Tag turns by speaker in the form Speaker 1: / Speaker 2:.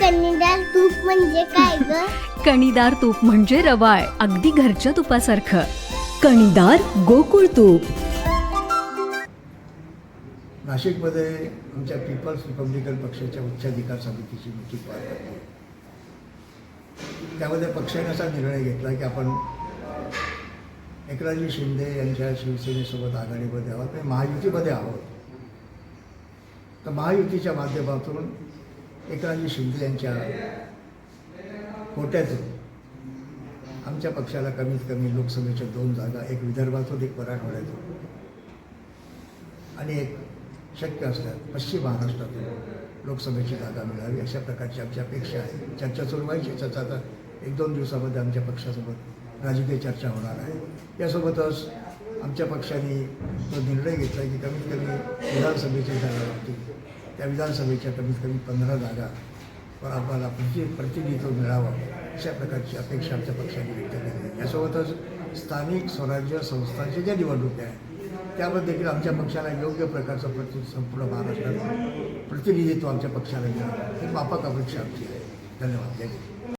Speaker 1: कणीदार तूप म्हणजे काय ग?
Speaker 2: कणीदार तूप म्हणजे रवाळ अगदी घरच्या तुपासारखं.
Speaker 3: कणीदार गोकुळ तूप.
Speaker 4: नाशिकमध्ये आमच्या पीपल्स रिपब्लिकन पक्षाच्या उच्चाधिकार समितीची मीटिंग पार पडली त्यामध्ये पक्षाने असा निर्णय घेतला की आपण एकनाथजी शिंदे यांच्या शिवसेनेसोबत आघाडीमध्ये आहोत. आणि महायुतीमध्ये आहोत. तर महायुतीच्या माध्यमातून एकनाथजी शिंदे यांच्या कोट्यातून आमच्या पक्षाला कमीत कमी लोकसभेच्या दोन जागा एक विदर्भातून एक मराठवाड्यातून आणि एक शक्य असल्यास पश्चिम महाराष्ट्रातून लोकसभेची जागा मिळावी अशा प्रकारची आमची अपेक्षा आहे. चर्चा सुरू व्हायची चर्चा आता एक दोन दिवसामध्ये आमच्या पक्षासोबत राजकीय चर्चा होणार आहे. यासोबतच आमच्या पक्षाने तो निर्णय घेतला की कमीत कमी विधानसभेची जागा त्या विधानसभेच्या कमीत कमी पंधरा जागा पण आम्हाला प्रति प्रतिनिधित्व मिळावं अशा प्रकारची अपेक्षा आमच्या पक्षाने व्यक्त केली. आहे. यासोबतच स्थानिक स्वराज्य संस्थांच्या ज्या निवडणुका आहेत त्यामध्ये देखील आमच्या पक्षाला योग्य प्रकारचं प्रति संपूर्ण महाराष्ट्रात प्रतिनिधित्व आमच्या पक्षाला मिळावं. ही माफक अपेक्षा आमची आहे. धन्यवाद. जय